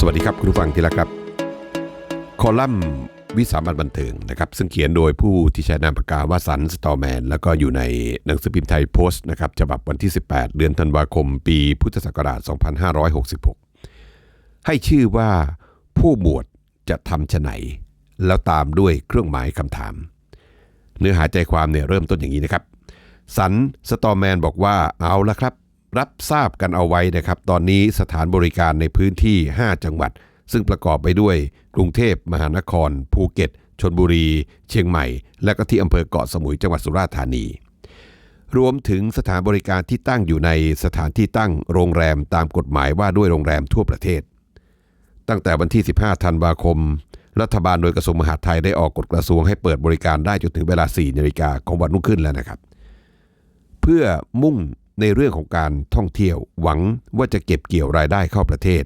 สวัสดีครับคุณผู้ฟังที่รักครับ คอลัมน์วิสามันบันเทิงนะครับ ซึ่งเขียนโดยผู้ที่ใช้นามปากกาว่าสันสตอแมน แล้วก็อยู่ในหนังสือพิมพ์ไทยโพสต์นะครับฉบับวันที่ 18 เดือนธันวาคม ปีพุทธศักราช 2566 ให้ชื่อว่าผู้หมวดจะทำชะไหน แล้วตามด้วยเครื่องหมายคำถาม เนื้อหาใจความเนี่ยเริ่มต้นอย่างนี้นะครับ สันสตอแมนบอกว่าเอาละครับ รับทราบกันเอาไว้นะครับ ตอนนี้สถานบริการในพื้นที่ 5 จังหวัด ซึ่งประกอบไปด้วยกรุงเทพมหานคร ภูเก็ตชนบุรี เชียงใหม่ และก็ที่อำเภอเกาะสมุยจังหวัดสุราษฎร์ธานี รวมถึงสถานบริการที่ตั้งอยู่ในสถานที่ตั้งโรงแรมตามกฎหมายว่าด้วยโรงแรมทั่วประเทศ ตั้งแต่วันที่ 15 ธันวาคม รัฐบาลโดยกระทรวงมหาดไทยได้ออกกฎกระทรวงให้เปิดบริการได้จนถึงเวลา 4 นาฬิกาของวันรุ่งขึ้นแล้วนะครับ เพื่อมุ่ง ในเรื่องของการท่องเที่ยวหวังว่าจะเก็บเกี่ยวรายได้เข้าประเทศ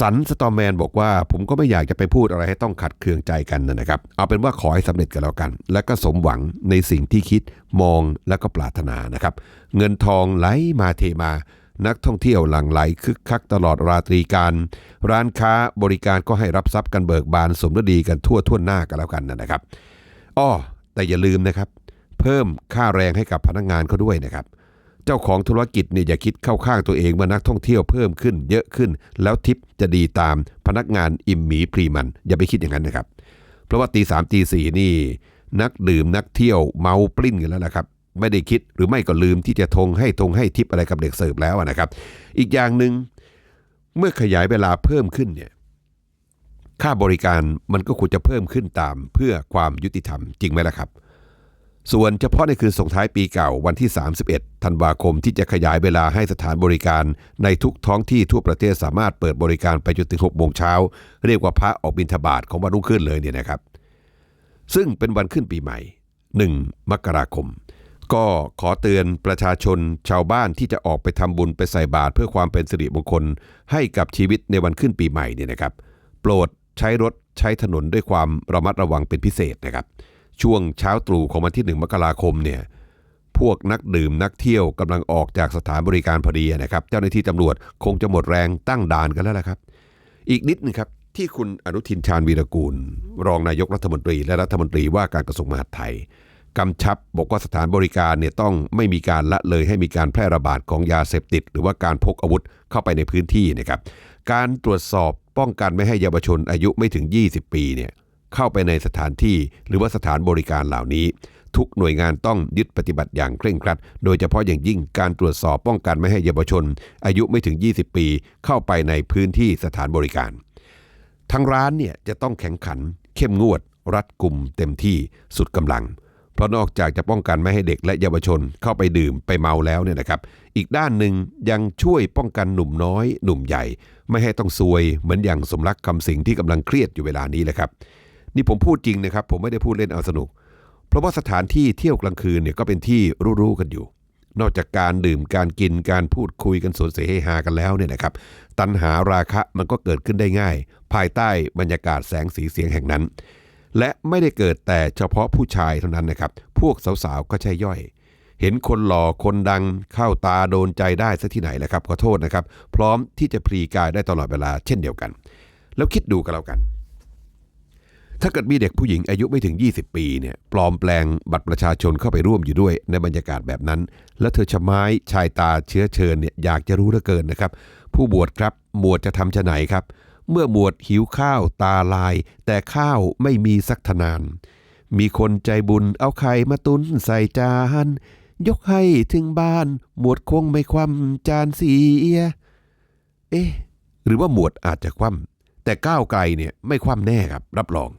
สันสตอมแมนบอกว่าผมก็ไม่อยากจะไปพูดอะไรให้ต้องขัดเคืองใจกันนะครับ เอาเป็นว่าขอให้สำเร็จกันแล้วกัน และก็สมหวังในสิ่งที่คิดมองและก็ปรารถนานะครับ เงินทองไหลมาเทมา นักท่องเที่ยวหลั่งไหลคึกคักตลอดราตรีการ ร้านค้าบริการก็ให้รับทรัพย์กันเบิกบานสมฤดีกันทั่วทั่วหน้ากันแล้วกันนะครับอ้อแต่อย่าลืมนะครับ เพิ่มค่าแรงให้กับพนักงานเขาด้วยนะครับ เจ้าของธุรกิจเนี่ยอย่าคิดเข้าข้างตัวเองว่านักท่องเที่ยวเพิ่มขึ้น เยอะขึ้น แล้วทิปจะดีตามพนักงานอิ่มหมีพรีมัน อย่าไปคิดอย่างนั้นนะครับ เพราะว่าตีสามตีสี่นี่ นักดื่มนักเที่ยวเมาปลิ้นกันแล้วนะครับ ไม่ได้คิดหรือไม่ก็ลืมที่จะทงให้ทงให้ทิปอะไรกับเด็กเสิร์ฟแล้วนะครับ อีกอย่างหนึ่งเมื่อขยายเวลาเพิ่มขึ้นเนี่ยค่าบริการมันก็ควรจะเพิ่มขึ้นตามเพื่อความยุติธรรมจริงไหมล่ะครับ ส่วนเฉพาะในคืนส่งท้ายปีเก่าวันที่ 31 ธันวาคมที่จะขยายเวลาให้สถานบริการ ในทุกท้องที่ทั่วประเทศสามารถเปิดบริการไปจนถึง6โมงเช้า เรียกว่าพระออกบิณฑบาตของวันรุ่งขึ้นเลยเนี่ยนะครับ ซึ่งเป็นวันขึ้นปีใหม่ 1 มกราคม ก็ขอเตือนประชาชนชาวบ้านที่จะออกไปทำบุญไปใส่บาตรเพื่อความเป็นสิริมงคล ให้กับชีวิตในวันขึ้นปีใหม่เนี่ยนะครับ โปรดใช้รถใช้ถนนด้วยความระมัดระวังเป็นพิเศษนะครับ ช่วงเช้าตรู่ของวันที่1มกราคมเนี่ยพวกนักดื่มนักเที่ยวกำลังออกจากสถานบริการพอดีนะครับ เจ้าหน้าที่ตำรวจคงจะหมดแรงตั้งด่านกันแล้วละครับ อีกนิดนึงครับที่คุณอนุทินชาญวีรกูล รองนายกรัฐมนตรีและรัฐมนตรีว่าการกระทรวงมหาดไทยกำชับบอกว่าสถานบริการเนี่ยต้องไม่มีการละเลยให้มีการแพร่ระบาดของยาเสพติด หรือว่าการพกอาวุธเข้าไปในพื้นที่นะครับ การตรวจสอบป้องกันไม่ให้เยาวชนอายุไม่ถึง 20 ปีเนี่ย เข้าไปในสถานที่หรือว่าสถานบริการเหล่านี้ ทุกหน่วยงานต้องยึดปฏิบัติอย่างเคร่งครัด โดยเฉพาะอย่างยิ่งการตรวจสอบป้องกันไม่ให้เยาวชน อายุไม่ถึง 20 ปี เข้าไปในพื้นที่สถานบริการ ทางร้านเนี่ยจะต้องแข่งขัน เข้มงวด รัดกุมเต็มที่สุดกำลัง เพราะนอกจากจะป้องกันไม่ให้เด็กและเยาวชนเข้าไปดื่มไปเมาแล้วเนี่ยนะครับ อีกด้านหนึ่งยังช่วยป้องกันหนุ่มน้อย หนุ่มใหญ่ ไม่ให้ต้องซวยเหมือนอย่างสมรักคำสิงที่กำลังเครียดอยู่เวลานี้แหละครับ นี่ผมพูดจริงนะครับ ผมไม่ได้พูดเล่นเอาสนุก เพราะว่าสถานที่เที่ยวกลางคืนเนี่ยก็เป็นที่รู้ๆกันอยู่ นอกจากการดื่มการกินการพูดคุยกันสวนเสเฮฮากันแล้วเนี่ยนะครับ ตัณหาราคะมันก็เกิดขึ้นได้ง่าย ภายใต้บรรยากาศแสงสีเสียงแห่งนั้น และไม่ได้เกิดแต่เฉพาะผู้ชายเท่านั้นนะครับ พวกสาวๆก็ใช่ย่อยเห็นคนหล่อคนดังเข้าตาโดนใจได้ซะที่ไหนแหละครับขอโทษนะครับ พร้อมที่จะพรีกายได้ตลอดเวลาเช่นเดียวกัน แล้วคิดดูกันแล้วกัน ถ้าเกิดมีเด็กผู้หญิงอายุไม่ถึง 20 ปีเนี่ยปลอมแปลงบัตรประชาชนเข้าไปร่วมอยู่ด้วยในบรรยากาศแบบนั้น แล้วเธอชะไม้ชายตาเชื้อเชิญเนี่ยอยากจะรู้เหลือเกินนะครับ ผู้บวชครับหมวดจะทำชะไหนครับ เมื่อหมวดหิวข้าวตาลาย แต่ข้าวไม่มีสักทนาน มีคนใจบุญเอาไข่มาตุนใส่จานยกให้ถึงบ้านหมวดคงไม่คว่ำจานเสียเอ๊ะหรือว่าหมวดอาจจะคว่ำแต่ก้าวไกลเนี่ยไม่คว่ำแน่ครับรับรอง